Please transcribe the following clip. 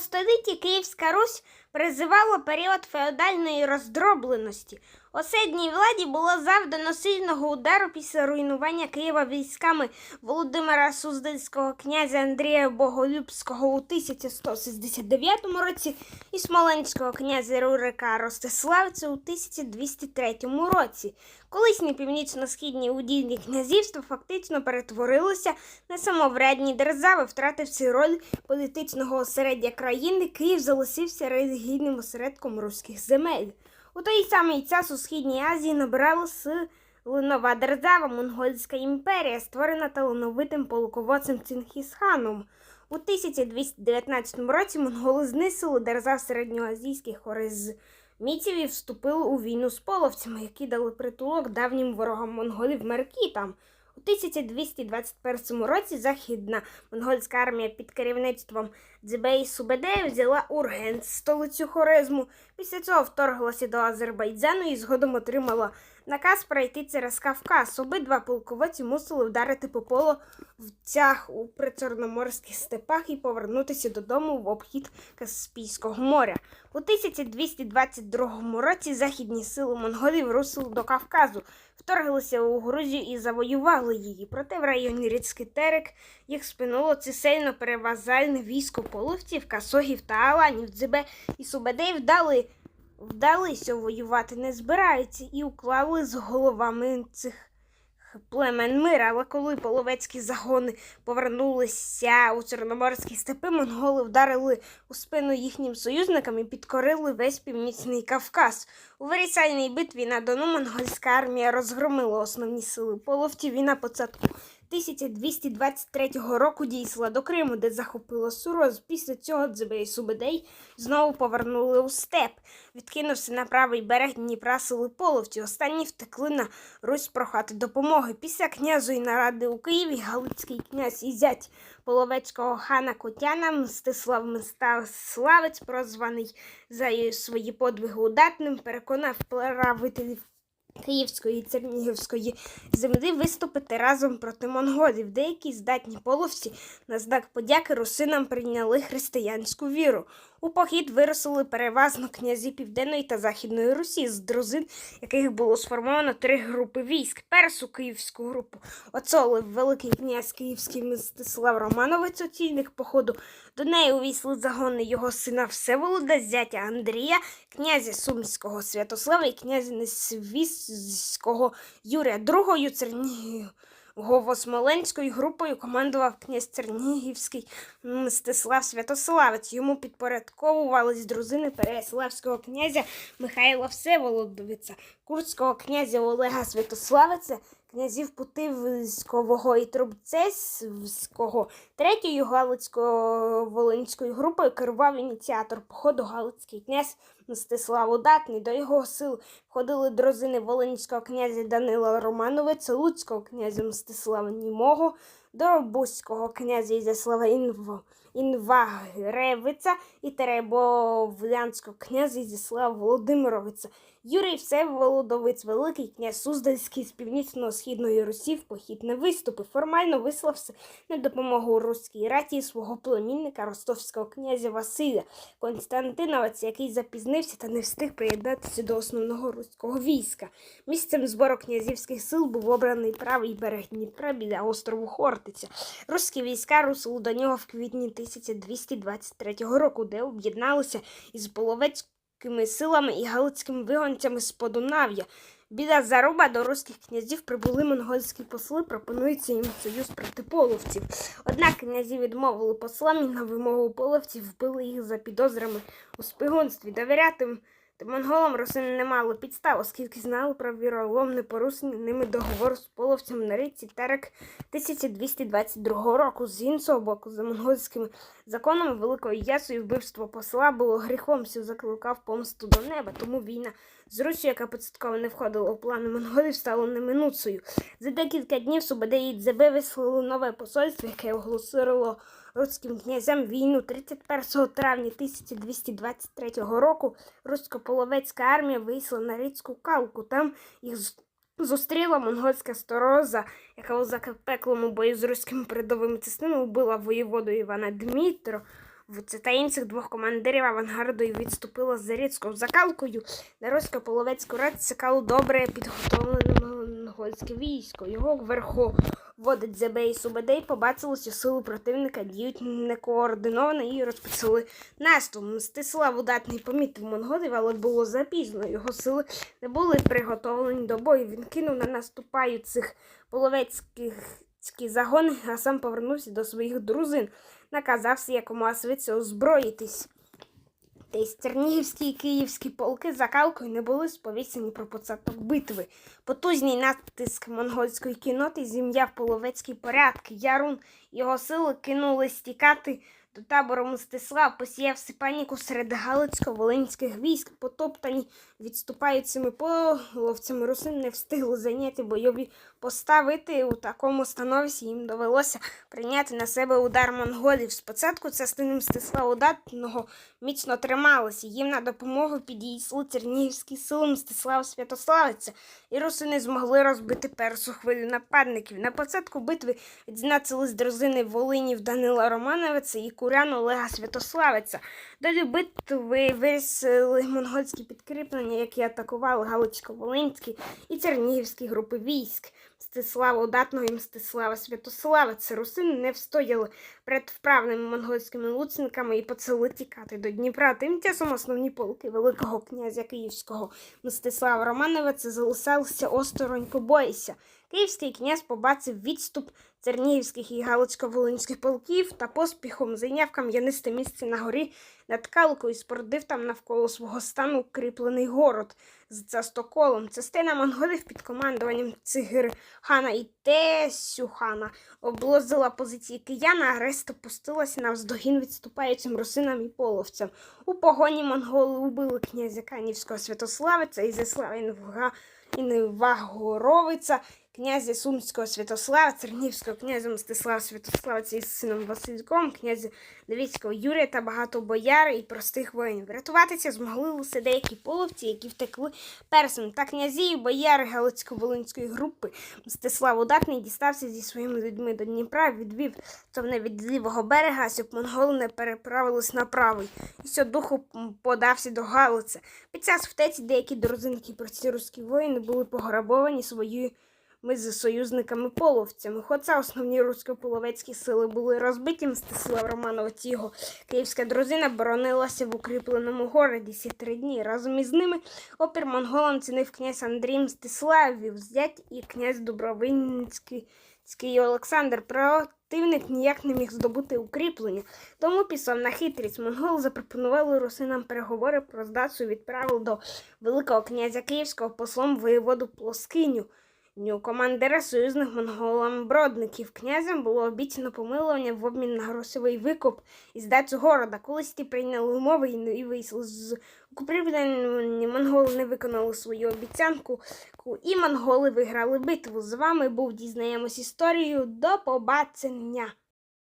столітті Київська Русь призивала період феодальної роздробленості. Осадній владі було завдано сильного удару після руйнування Києва військами Володимира Суздальського князя Андрія Боголюбського у 1169 році і Смоленського князя Рурика Ростиславця у 1203 році. Колишні північно-східні удільні князівства фактично перетворилися на самоврядні держави, втративши роль політичного осереддя країни, Київ залишився релігійним осередком руських земель. У той самий час у Східній Азії набирала сили нова держава Монгольська імперія, створена талановитим полководцем Цинхісханом. У 1219 році монголи знищили держав середньоазійських хорезмітів і вступили у війну з половцями, які дали притулок давнім ворогам монголів Меркітам. У 1221 році західна монгольська армія під керівництвом Дзебей Субедея взяла Урген, столицю Хорезму. Після цього вторглася до Азербайджану і згодом отримала наказ пройти через Кавказ. Обидва полководці мусили вдарити по половцях у причорноморських степах і повернутися додому в обхід Каспійського моря. У 1222 році західні сили монголів русили до Кавказу, вторглися у Грузію і завоювали її. Проте в районі річки Терек їх спинуло чисельно перевазальне військо половців, касогів та аланів. Дзебе і Субедей вдали, вдалися воювати не збираються і уклали з головами цих племен мир, але коли половецькі загони повернулися у Чорноморські степи, монголи вдарили у спину їхнім союзникам і підкорили весь північний Кавказ. У вирішальній битві на Дону монгольська армія розгромила основні сили половців і на початку 1223 року дійшла до Криму, де захопила Суроз. Після цього Дзебей Субедей знову повернули у степ, відкинувши на правий берег Дніпра сили половці. Останні втекли на Русь прохати допомоги. Після князої наради у Києві Галицький князь і зять половецького хана Котяна Мстислав Мстиславець, прозваний за свої подвиги удатним, переконав правителів Київської і Чернігівської землі виступити разом проти монголів. Деякі здатні половці на знак подяки русинам прийняли християнську віру. У похід вирусили переважно князі Південної та Західної Русі, з дружин яких було сформовано три групи військ. Першу київську групу оцолив Великий князь Київський Мстислав Романовець, очільник походу. До неї увійшли загони його сина Всеволода, зятя Андрія, князя Сумського Святослава і князя Несвіського Юрія. Другою Чернігово-Смоленською групою командував князь Чернігівський Мстислав Святославець. Йому підпорядковувались дружини Переяславського князя Михайла Всеволодовиця, Курського князя Олега Святославиця, князів Путивського і Трубцевського. Третьою Галицько-Волинською групою керував ініціатор походу Галицький князь Мстислав Удатний. До його сил входили дрозини Волинського князя Данила Романовиця, Луцького князя Мстислава Німого, Доробузького князя Ізяслава Інво. Інвагревиця і Теребовлянського князя Ізяслава Володимировиця. Юрій Всеволодовець, Великий князь Суздальський з північно-східної Русі в похід не виступив. Формально вислався на допомогу руській раті свого племінника ростовського князя Василя Константиновець, який запізнився та не встиг приєднатися до основного руського війська. Місцем збору князівських сил був обраний правий берег Дніпра біля острову Хортиця. Руські війська русили до нього в квітні 1223 року, де об'єдналися із половецькими силами і галицькими вигонцями з Подунав'я. Біля заруба до руських князів прибули монгольські посли, пропонується їм союз проти половців. Однак князі відмовили послам і на вимогу половців вбили їх за підозрами у спигунстві. Довіряти монголам русини не мали підстав, оскільки знали про віроломне порушення ними договор з половцями на річці Терек 1222 року. З іншого боку, за монгольськими законами Великою Ясою вбивство посла було гріхом, що закликав помсту до неба, тому війна з Русю, яка початково не входила у плани монголів, стала неминуцею. За декілька днів Субадеї Дзебе вислали нове посольство, яке оголосило руським князям війну 31 травня 1223 року. Русько-половецька армія вийшла на річку Калку. Там їх зустріла монгольська стороза, яка у запеклому бою з руськими передовими частинами вбила воєводу Івана Дмитро. та інших двох командирів авангарду і відступила з Зарицькою закалкою. На русько-половецьку рад цікало добре підготовлене монгольське військо. Його верховодить Зебей і Субедей побачили, що сили противника діють некоординовано і розпочали наступ. Мстислав удатний помітив монголів, але було запізно. Його сили не були приготовлені до бою. Він кинув на наступаючих половецьких загони, а сам повернувся до своїх дружин, наказався якомога швидше озброїтись. Та й Чернігівські і київські полки за калкою не були сповіщені про початок битви. Потужний натиск монгольської кіноти зім'яв половецькі порядки. Ярун його сили кинули тікати до табору Мстислав, посіявши паніку серед галицько-волинських військ, потоптані відступаючими половцями русин не встигли зайняти бойові поставити у такому становищі їм довелося прийняти на себе удар монголів. Спочатку частини Мстислава Удатного міцно трималися. Їм на допомогу підійшли чернігівські сили Мстислава Святославиця, і русини змогли розбити першу хвилю нападників. На початку битви відзначились дружини Волинів Данила Романовиця і курян Олега Святославиця. Далі битви вирісили монгольські підкріплення, які атакували Галицько-Волинські і Чернігівські групи військ. Мстислава Удатного і Мстислава Святослава. Це русини не встояли перед вправними монгольськими луцниками і почали тікати до Дніпра. Тим часом основні полки Великого князя Київського Мстислава Романовича залишалися осторонь побоїся. Київський князь побачив відступ Чернігівських і Галицько-Волинських полків та поспіхом зайняв кам'янисте місце на горі над Калкою і спорудив там навколо свого стану укріплений город з частоколом. Частина монголів під командуванням Цигирхана і Тесюхана облозила позиції киян, а решта пустилася навздогін відступаючим русинам і половцям. У погоні монголи убили князя Канівського Святославиця і Зеслава Інвга Інвагоровиця, князя Сумського Святослава, Чернігівського князя Мстислава Святославиця із сином Васильком, князя Левіцького Юрія та багато бояр і простих воїнів. Врятуватися змогли лише деякі половці, які втекли персом. Та князі і бояри Галицько-Волинської групи Мстислав Удатний дістався зі своїми людьми до Дніпра, відвів човни від лівого берега, щоб монголи не переправились на правий. І щодуху подався до Галиця. Під час втеці деякі дружинки прості руські воїни були пограбовані своєю ми з союзниками-половцями. Хоча основні русько-половецькі сили були розбиті, Мстислав Романович і його київська дружина боронилася в укріпленому городі сі три дні. Разом із ними опір монголам цінив князь Андрій Мстиславів, зять і князь Дубровинський Ський Олександр. Противник ніяк не міг здобути укріплення, тому пішов на хитрість. Монгол запропонували русинам переговори про здачу і відправили до Великого князя Київського послом воєводу Плоскиню. Ню командира союзних монголам бродників князем було обіцяно помилування в обмін на грошовий викуп і здачу города. Колись ті прийняли умови і вийшли з укріплення. Монголи не виконали свою обіцянку, і монголи виграли битву. З вами був дізнаємось історію. До побачення!